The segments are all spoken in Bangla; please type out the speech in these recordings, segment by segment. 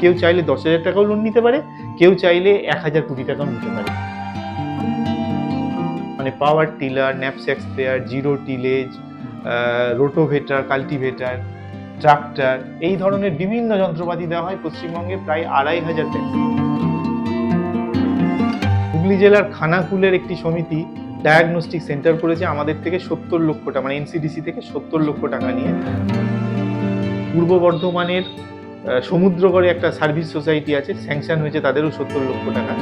কেউ চাইলে দশ হাজার টাকাও লোন নিতে পারে, কেউ চাইলে এক হাজার কোটি টাকাও নিতে পারে। মানে power tiller knapsack sprayer zero tillage rotavator cultivator tractor এই ধরনের বিভিন্ন যন্ত্রপাতি দেওয়া হয় পশ্চিমবঙ্গে প্রায় আড়াই হাজার ট্যাক্স হুগলি জেলার খানাকুলের একটি সমিতি ডায়াগনস্টিক সেন্টার করেছে আমাদের থেকে সত্তর লক্ষ টাকা মানে এনসিডিসি থেকে সত্তর লক্ষ টাকা নিয়ে। পূর্ব বর্ধমানের সমুদ্রগড়ে একটা সার্ভিস সোসাইটি আছে, স্যাংশন হয়েছে তাদেরও সত্তর লক্ষ টাকা।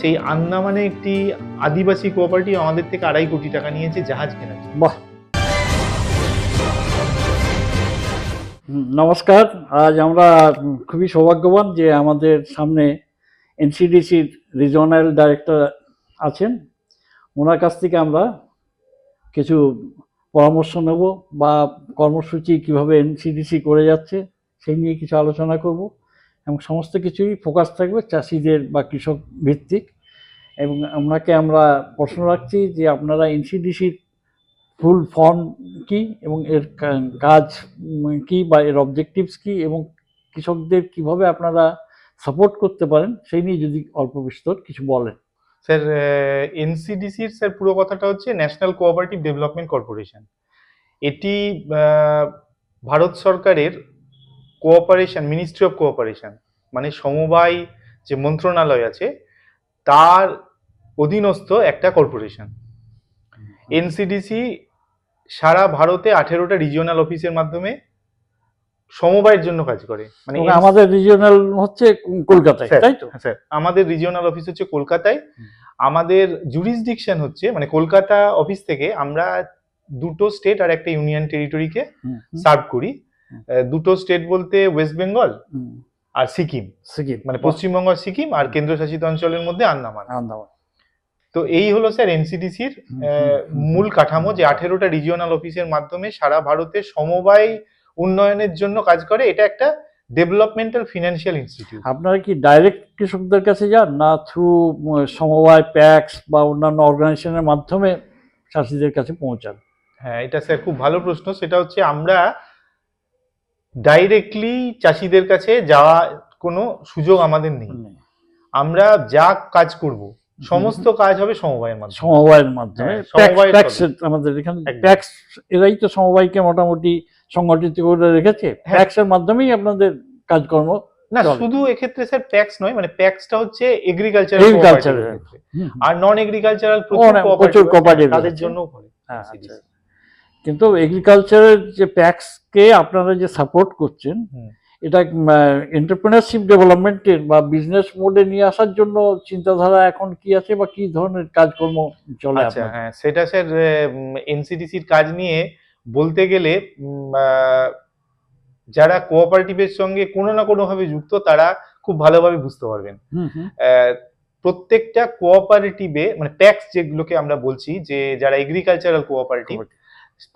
সেই আন্দামানে একটি আদিবাসী কোঅপারেটিভ আমাদের থেকে আড়াই কোটি টাকা নিয়েছে, জাহাজ কেনার বাহ। নমস্কার, আজ আমরা খুবই সৌভাগ্যবান যে আমাদের সামনে এনসিডিসির রিজনাল ডাইরেক্টর আছেন। ওনার কাছ থেকে আমরা কিছু পরামর্শ নেব বা কর্মসূচি কীভাবে এনসিডিসি করে যাচ্ছে সেই নিয়ে কিছু আলোচনা করব এবং সমস্ত কিছুই ফোকাস থাকবে চাষিদের বা কৃষক ভিত্তিক। এবং ওনাকে আমরা প্রশ্ন রাখছি যে আপনারা এনসিডিসির ফুল ফর্ম কি এবং এর কাজ কি বা এর অবজেক্টিভস কি এবং কৃষকদের কীভাবে আপনারা সাপোর্ট করতে পারেন, সেই নিয়ে যদি অল্প বিস্তর কিছু বলেন। স্যার এনসিডিসির স্যার পুরো কথাটা হচ্ছে ন্যাশনাল কোঅপারেটিভ ডেভেলপমেন্ট কর্পোরেশন এটি ভারত সরকারের কোঅপারেশন মিনিস্ট্রি অফ কোঅপারেশন মানে সমবায় যে মন্ত্রণালয় আছে তার অধীনস্থ একটা কর্পোরেশন এনসিডিসি সারা ভারতে আঠেরোটা রিজিওনাল অফিসের মাধ্যমে সমবায়ের জন্য কাজ করে। মানে আমাদের রিজিওনাল হচ্ছে কলকাতায় তাই তো? স্যার আমাদের রিজিওনাল অফিস হচ্ছে কলকাতায়। আমাদের জুরিসডিকশন হচ্ছে মানে কলকাতা অফিস থেকে আমরা দুটো স্টেট আর একটা ইউনিয়ন টেরিটরিকে সার্ভ করি। দুটো স্টেট বলতে ওয়েস্ট বেঙ্গল আর সিকিম সিকিম মানে পশ্চিমবঙ্গ আর সিকিম আর কেন্দ্রশাসিত অঞ্চলের মধ্যে আন্দামান। আন্দামান। তো এই হলো স্যার এনসিডিসির মূল কাঠামো যে আঠেরোটা রিজিওনাল অফিসের মাধ্যমে সারা ভারতে সমবায় উন্নয়নের জন্য কাজ করে এটা একটা ডেভেলপমেন্টাল ফিনান্সিয়াল ইনস্টিটিউট আপনারা কি ডাইরেক্ট কৃষকদের কাছে যান না থ্রু সমবায় প্যাক্স বা অন্যান্য অর্গানাইজেশনের মাধ্যমে চাষিদের কাছে পৌঁছান? হ্যাঁ এটা স্যার খুব ভালো প্রশ্ন। সেটা হচ্ছে আমরা ডাইরেক্টলি চাষিদের কাছে যাওয়া কোনো সুযোগ আমাদের নেই। আমরা যা কাজ করব সমস্ত কাজ হবে সমবায়ের মাধ্যমে। সমবায়ের মাধ্যমে। হ্যাঁ, ট্যাক্স আমাদের এখানে ট্যাক্স এরাই তো সমবায়কে মোটামুটি সংগঠিত করে রেখেছে। ট্যাক্সের মাধ্যমেই আপনাদের কাজকর্ম না শুধু এক্ষেত্রে স্যার প্যাক্স নয় মানে প্যাক্সটা হচ্ছে এগ্রিকালচার ক্ষেত্রে। আর নন এগ্রিকালচারাল প্রচুর cooperative তাদের জন্য করে। হ্যাঁ, আচ্ছা। কিন্তু এগ্রিকালচারের যে প্যাক্সকে আপনারা যে সাপোর্ট করছেন। এটা এন্টারপ্রেনারশিপ ডেভেলপমেন্টের বা বিজনেস মোডে নিয়ে আসার জন্য চিন্তাধারা এখন কি আছে বা কি ধরনের কাজকর্ম চলে আচ্ছা আপনাদের? হ্যাঁ সেটা স্যার এনসিডিসির কাজ নিয়ে বলতে গেলে যারা কোঅপারেটিভের সঙ্গে কোনো না কোনো ভাবে যুক্ত তারা খুব ভালোভাবে বুঝতে পারবেন। প্রত্যেকটা কোঅপারেটিভে মানে ট্যাক্স যেগুলোকে আমরা বলছি যে যারা এগ্রিকালচারাল কোঅপারেটিভ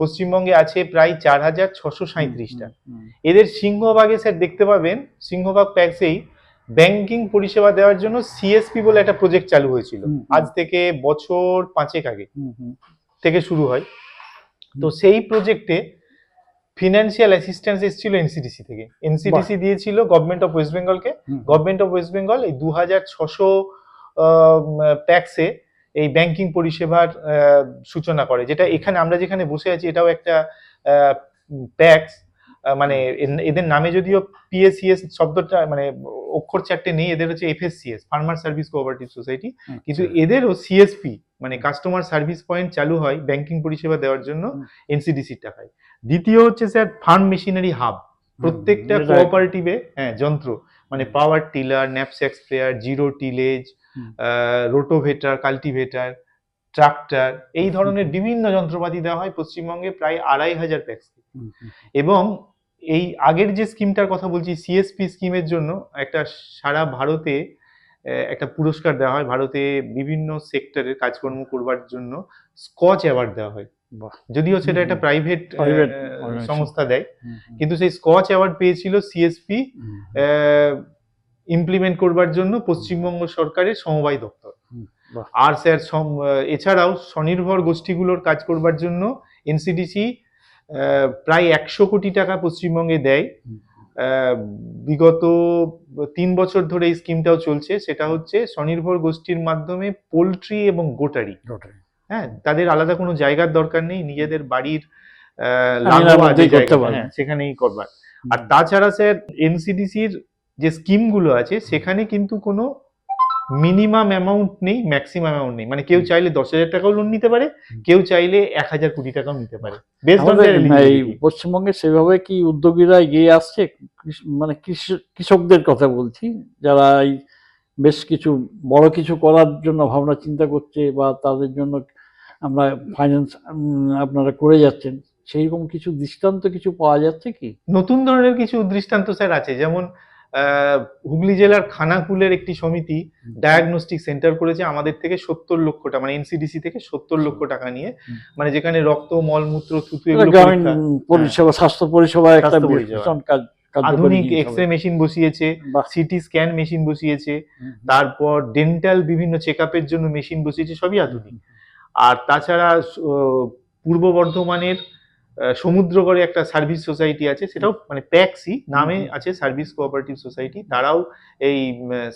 পশ্চিমবঙ্গে আছে প্রায় চার হাজার ছশো সাঁত্রিশটা এদের সিংহভাগে স্যার দেখতে পাবেন সিংহভাগ প্যাক্সেই ব্যাংকিং পরিষেবা দেওয়ার জন্য সিএসপি বলে একটা প্রজেক্ট চালু হয়েছিল। আজ থেকে বছর পাঁচেক আগে থেকে শুরু হয়। তো সেই প্রজেক্টে ফিনান্সিয়াল অ্যাসিস্ট্যান্স এসেছিল এনসিডিসি থেকে। এনসিডিসি দিয়েছিল গভর্নমেন্ট অফ ওয়েস্ট বেঙ্গলকে গভর্নমেন্ট অফ ওয়েস্ট বেঙ্গল এই দু হাজার ছশো প্যাক্সে এই ব্যাংকিং পরিষেবার সূচনা করে যেটা এখানে আমরা যেখানে বসে আছি এটাও একটা প্যাক্স মানে এদের নামে যদিও পিএসসিএস শব্দটা মানে অক্ষর চারটে নেই এদের হচ্ছে FSCS farmer service cooperative society কিন্তু এদেরও সিএসপি মানে কাস্টমার সার্ভিস পয়েন্ট চালু হয় ব্যাংকিং পরিষেবা দেওয়ার জন্য। এনসিডিসির টাকায় দ্বিতীয় হচ্ছে স্যার ফার্ম মেশিনারি হাব প্রত্যেকটা কোঅপারেটিভে হ্যাঁ যন্ত্র মানে power tiller knapsack sprayer zero tillage. Rotavator cultivator tractor এই ধরনের বিভিন্ন যন্ত্রপাতি দেওয়া হয় পশ্চিমবঙ্গে প্রায় আড়াই হাজার প্যাক্স এবং এই আগের যে স্কিমটার কথা বলছি সিএসপি স্কিমের জন্য একটা সারা ভারতে একটা পুরস্কার দেওয়া হয়। ভারতে বিভিন্ন সেক্টরের কাজকর্ম করবার জন্য স্কচ অ্যাওয়ার্ড দেওয়া হয়। যদিও সেটা একটা প্রাইভেট সংস্থা দেয়। কিন্তু সেই স্কচ অ্যাওয়ার্ড পেয়েছিল সিএসপি ইমপ্লিমেন্ট করবার জন্য পশ্চিমবঙ্গ সরকারের সমবায় দপ্তর। আর স্যার এছাড়াও স্বনির্ভর গোষ্ঠীগুলোর কাজ করবার জন্য এনসিডিসি প্রায় একশো কোটি টাকা পশ্চিমবঙ্গে দেয়। বিগত তিন বছর ধরে এই স্কিমটাও চলছে। সেটা হচ্ছে স্বনির্ভর গোষ্ঠীর মাধ্যমে পোলট্রি এবং গোটারি। হ্যাঁ তাদের আলাদা কোনো জায়গার দরকার নেই। নিজেদের বাড়ির। হ্যাঁ, সেখানেই করবার। আর তাছাড়া স্যার এনসিডিসির যে স্কিমগুলো আছে সেখানে কিন্তু কোনো মিনিমাম অ্যামাউন্ট নেই ম্যাক্সিমাম অ্যামাউন্ট নেই। মানে কেউ চাইলে দশ হাজার টাকাও লোন নিতে পারে কেউ চাইলে এক হাজার কোটি টাকাও নিতে পারে। এই পশ্চিমবঙ্গে সেভাবে কি উদ্যোগীরা এগিয়ে আসছে? মানে কৃষ- কৃষকদের কথা বলছি যারা এই বেশ কিছু বড় কিছু করার জন্য ভাবনা চিন্তা করছে বা তাদের জন্য আমরা ফাইন্যান্স আপনারা করে যাচ্ছেন সেইরকম কিছু দৃষ্টান্ত কিছু পাওয়া যাচ্ছে কি? নতুন ধরনের কিছু দৃষ্টান্ত স্যার আছে। যেমন হুগলি জেলার খানাকুলের একটি সমিতি ডায়াগনস্টিক সেন্টার করেছে আমাদের থেকে সত্তর লক্ষ টাকা মানে এনসিডিসি থেকে সত্তর লক্ষ টাকা নিয়ে। মানে যেখানে রক্ত মলমূত্র থুতু পরিষেবা স্বাস্থ্য পরিষেবা একটা স্বাস্থ্য পরিষেবা। কাজ আধুনিক এক্স রে মেশিন বসিয়েছে সিটি স্ক্যান মেশিন বসিয়েছে তারপর ডেন্টাল বিভিন্ন চেকআপের জন্য মেশিন বসিয়েছে সবই আধুনিক। আর তাছাড়া পূর্ব বর্ধমানের সমুদ্রগড়ে একটা সার্ভিস সোসাইটি আছে সেটাও মানে প্যাক্সি নামে আছে সার্ভিস কোঅপারেটিভ সোসাইটি তারাও এই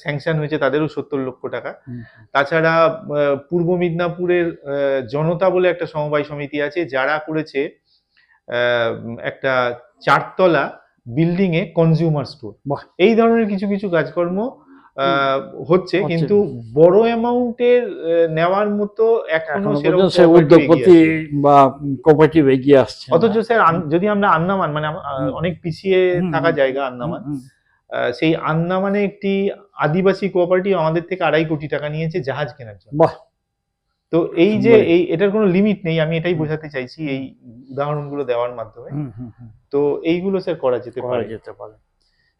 স্যাংশন হয়েছে তাদেরও সত্তর লক্ষ টাকা। তাছাড়া পূর্ব মিদনাপুরের জনতা বলে একটা সমবায় সমিতি আছে যারা করেছে একটা চারতলা বিল্ডিং এ কনজিউমার স্টোর এই ধরনের কিছু কিছু কাজকর্ম হচ্ছে হচ্ছে। কিন্তু বড় অ্যামাউন্টের নেওয়ার মতো এখনও সে উদ্যোগপতি বা কোঅপারেটিভ এগিয়ে আসছে অথচ স্যার যদি আমরা আন্দামান মানে। অনেক পিছিয়ে থাকা জায়গা আন্দামান সেই আন্দামানে একটি আদিবাসী কোঅপারেটিভ আমাদের থেকে আড়াই কোটি টাকা নিয়েছে জাহাজ কেনার জন্য। বাহ! তো এই যে এই এটার কোনো লিমিট নেই আমি এটাই বোঝাতে চাইছি এই উদাহরণগুলো দেওয়ার মাধ্যমে। তো এইগুলো স্যার করা যেতে পারে। যেতে পারে।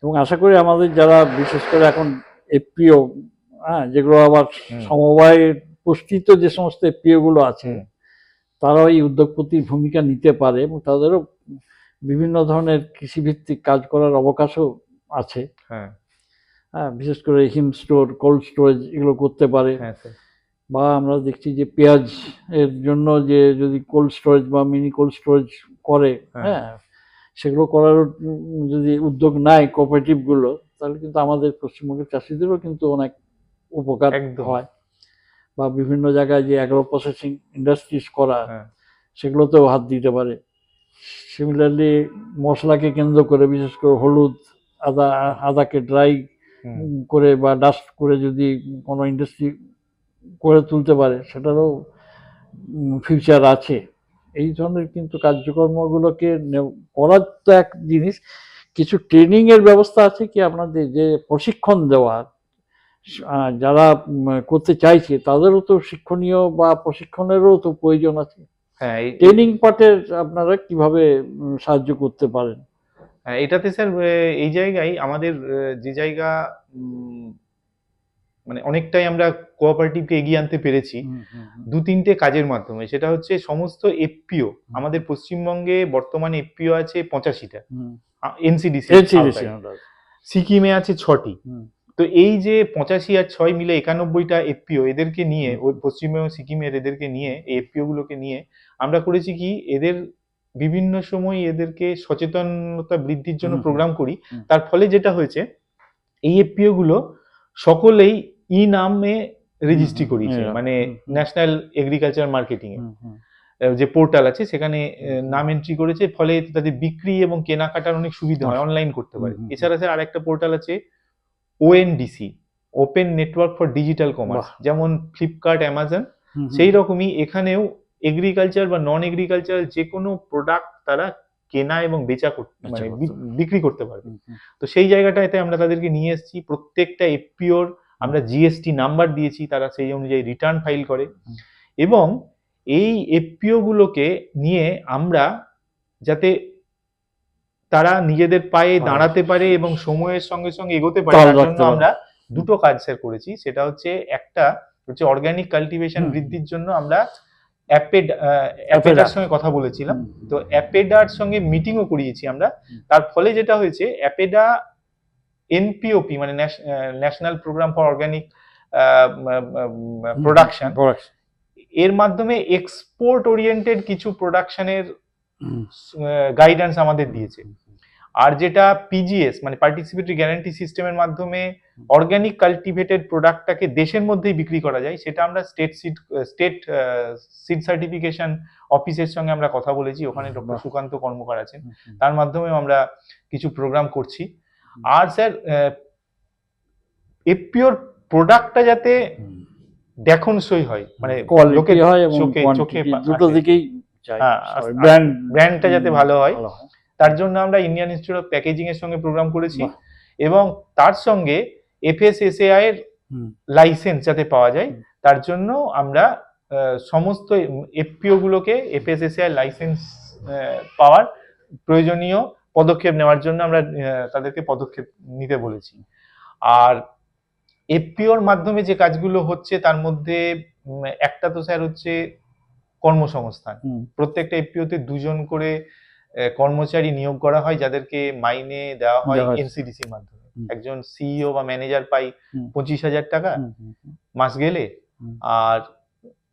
এবং আশা করি আমাদের যারা বিশেষ করে এখন এফপিও হ্যাঁ যেগুলো আবার হুম। সমবায়ের পুষ্টিত যে সমস্ত এফপিও গুলো আছে তারাও এই উদ্যোগপতির ভূমিকা নিতে পারে এবং তাদেরও বিভিন্ন ধরনের কৃষিভিত্তিক কাজ করার অবকাশও আছে। হ্যাঁ। হ্যাঁ বিশেষ করে হিম স্টোর কোল্ড স্টোরেজ এগুলো করতে পারে। হ্যাঁ বা আমরা দেখছি যে পেঁয়াজ এর জন্য যে যদি কোল্ড স্টোরেজ বা মিনি কোল্ড স্টোরেজ করে হ্যাঁ। হ্যাঁ সেগুলো করার যদি উদ্যোগ নেয় কোঅপারেটিভগুলো তাহলে কিন্তু আমাদের পশ্চিমবঙ্গের চাষিদেরও কিন্তু অনেক উপকার হয়। বা বিভিন্ন জায়গায় যে অ্যাগ্রো প্রসেসিং ইন্ডাস্ট্রিজ করা হ্যাঁ। সেগুলোতেও হাত দিতে পারে। সিমিলারলি মশলাকে কেন্দ্র করে বিশেষ করে হলুদ আদা আদাকে ড্রাই করে বা ডাস্ট করে যদি কোনো ইন্ডাস্ট্রি করে তুলতে পারে সেটারও ফিউচার আছে। এই ধরনের কিন্তু কার্যক্রমগুলোকে করার তো এক জিনিস কিছু ট্রেনিং এর ব্যবস্থা আছে কি আপনাদের? যে প্রশিক্ষণ দেওয়ার যারা করতে চাইছে তাদেরও তো শিক্ষণীয় বা প্রশিক্ষণেরও তো প্রয়োজন আছে। হ্যাঁ ট্রেনিং পার্টের আপনারা কীভাবে সাহায্য করতে পারেন? হ্যাঁ, এটাতে স্যার এই জায়গায় আমাদের যে জায়গা মানে অনেকটাই আমরা কোঅপারেটিভকে এগিয়ে আনতে পেরেছি দু তিনটে কাজের মাধ্যমে। সেটা হচ্ছে সমস্ত এফপিও আমাদের পশ্চিমবঙ্গে বর্তমানে এফপিও আছে পঁচাশিটা। এনসিডিসি সিকিমে আছে ছটি। তো এই যে পঁচাশি আর ছয় মিলে একানব্বইটা এফপিও এদেরকে নিয়ে ওই পশ্চিমবঙ্গ সিকিমের এদেরকে নিয়ে এই এফপিও গুলোকে নিয়ে আমরা করেছি কি এদের বিভিন্ন সময় এদেরকে সচেতনতা বৃদ্ধির জন্য প্রোগ্রাম করি। তার ফলে যেটা হয়েছে এই এফপিও গুলো সকলেই ই নামে রেজিস্ট্রি করিয়েছে মানে। ন্যাশনাল এগ্রিকালচার মার্কেটিং এ যে পোর্টাল আছে সেখানে নাম এন্ট্রি করেছে ফলে তাদের বিক্রি এবং কেনাকাটার অনেক সুবিধা হয়। অনলাইন করতে পারে। এছাড়া স্যার আরেকটা পোর্টাল আছে ONDC open network for digital commerce যেমন ফ্লিপকার্ট অ্যামাজন সেই রকমই এখানেও এগ্রিকালচার বা নন এগ্রিকালচার যে কোনো প্রোডাক্ট তারা কেনা এবং বেচা করতে মানে পারে। বিক্রি করতে পারবে। তো সেই জায়গাটাতে আমরা তাদেরকে নিয়ে এসেছি প্রত্যেকটা এফপিওর আমরা জিএসটি নাম্বার দিয়েছি তারা সেই অনুযায়ী রিটার্ন ফাইল করে। এবং এই এফপিও গুলোকে নিয়ে আমরা যাতে তারা নিজেদের পায়ে পায়ে। দাঁড়াতে পারে এবং সময়ের সঙ্গে সঙ্গে এগোতে পারে তার জন্য আমরা দুটো কাজ স্যার করেছি। সেটা হচ্ছে একটা হচ্ছে অর্গানিক কাল্টিভেশন বৃদ্ধির জন্য আমরা অ্যাপেড অ্যাপেডার সঙ্গে কথা বলেছিলাম। তো অ্যাপেডার সঙ্গে মিটিংও করিয়েছি আমরা। তার ফলে যেটা হয়েছে অ্যাপেডা এনপিওপি মানে national programme for organic production. এর মাধ্যমে এক্সপোর্ট ওরিয়েন্টেড কিছু প্রোডাকশনের গাইডেন্স আমাদের দিয়েছে। আর যেটা পিজিএস মানে পার্টিসিপেটরি গ্যারান্টি সিস্টেমের মাধ্যমে অর্গানিক কাল্টিভেটেড প্রোডাক্টটাকে দেশের মধ্যেই বিক্রি করা যায় সেটা আমরা state seed state seed certification অফিসের সঙ্গে আমরা কথা বলেছি ওখানে ডক্টর সুকান্ত কর্মকার আছেন। তার মাধ্যমে আমরা কিছু প্রোগ্রাম করছি। আর স্যার এপিওর প্রোডাক্টটা যাতে দেখনসই হয় মানে হয় চোখে চোখে দুটো দিকেই হ্যাঁ, ব্র্যান্ড ব্র্যান্ডটা যাতে ভালো হয় তার জন্য আমরা ইন্ডিয়ান ইনস্টিটিউট অফ প্যাকেজিং এর সঙ্গে প্রোগ্রাম করেছি। এবং তার সঙ্গে এফএসএসএআই এর লাইসেন্স যাতে পাওয়া যায় তার জন্য আমরা সমস্ত এফপিও গুলোকে এফএসএসএআই লাইসেন্স পাওয়ার প্রয়োজনীয় পদক্ষেপ নেওয়ার জন্য আমরা তাদেরকে পদক্ষেপ নিতে বলেছি। আর এফপিওর মাধ্যমে যে কাজগুলো হচ্ছে তার মধ্যে একটা তো স্যার হচ্ছে কর্মসংস্থান। প্রত্যেকটা এফপিওতে দুজন করে কর্মচারী নিয়োগ করা হয় যাদেরকে মাইনে দেওয়া হয় এনসিডিসির মাধ্যমে। একজন সিইও বা ম্যানেজার পাই পঁচিশ হাজার টাকা মাস গেলে। আর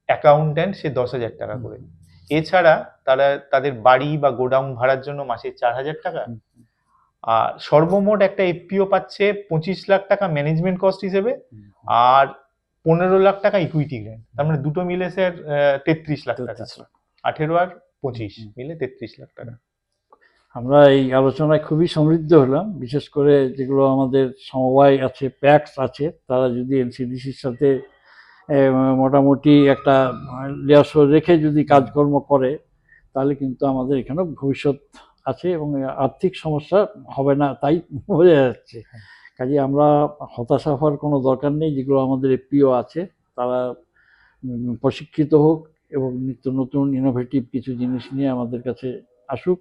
অ্যাকাউন্ট্যান্ট সে দশ হাজার টাকা করে। এছাড়া তারা তাদের বাড়ি বা গোডাউন ভাড়ার জন্য মাসে চার হাজার টাকা। আর সর্বমোট একটা এফপিও পাচ্ছে পঁচিশ লাখ টাকা ম্যানেজমেন্ট কস্ট হিসেবে আর পনেরো লাখ টাকা ইকুইটি গ্র্যান্ট তার মানে দুটো মিলে স্যার তেত্রিশ লাখ টাকা। আঠেরো আর পঁচিশ মিলে তেত্রিশ লাখ টাকা। আমরা এই আলোচনায় খুবই সমৃদ্ধ হলাম। বিশেষ করে যেগুলো আমাদের সমবায় আছে প্যাক্স আছে তারা যদি এনসিডিসির সাথে মোটামুটি একটা লিয়াস রেখে যদি কাজকর্ম করে তাহলে কিন্তু আমাদের এখানে ভবিষ্যৎ আছে এবং আর্থিক সমস্যা হবে না, তাই বোঝা যাচ্ছে। কাজে আমরা হতাশা হওয়ার কোনো দরকার নেই, যেগুলো আমাদের প্রিয় আছে, তারা প্রশিক্ষিত হোক এবং নিত্য নতুন ইনোভেটিভ কিছু জিনিস নিয়ে আমাদের কাছে আসুক।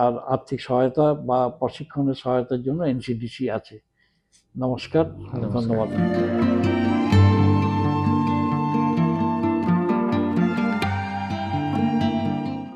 আর আর্থিক সহায়তা বা প্রশিক্ষণের সহায়তার জন্য এনসিডিসি আছে। নমস্কার। ধন্যবাদ।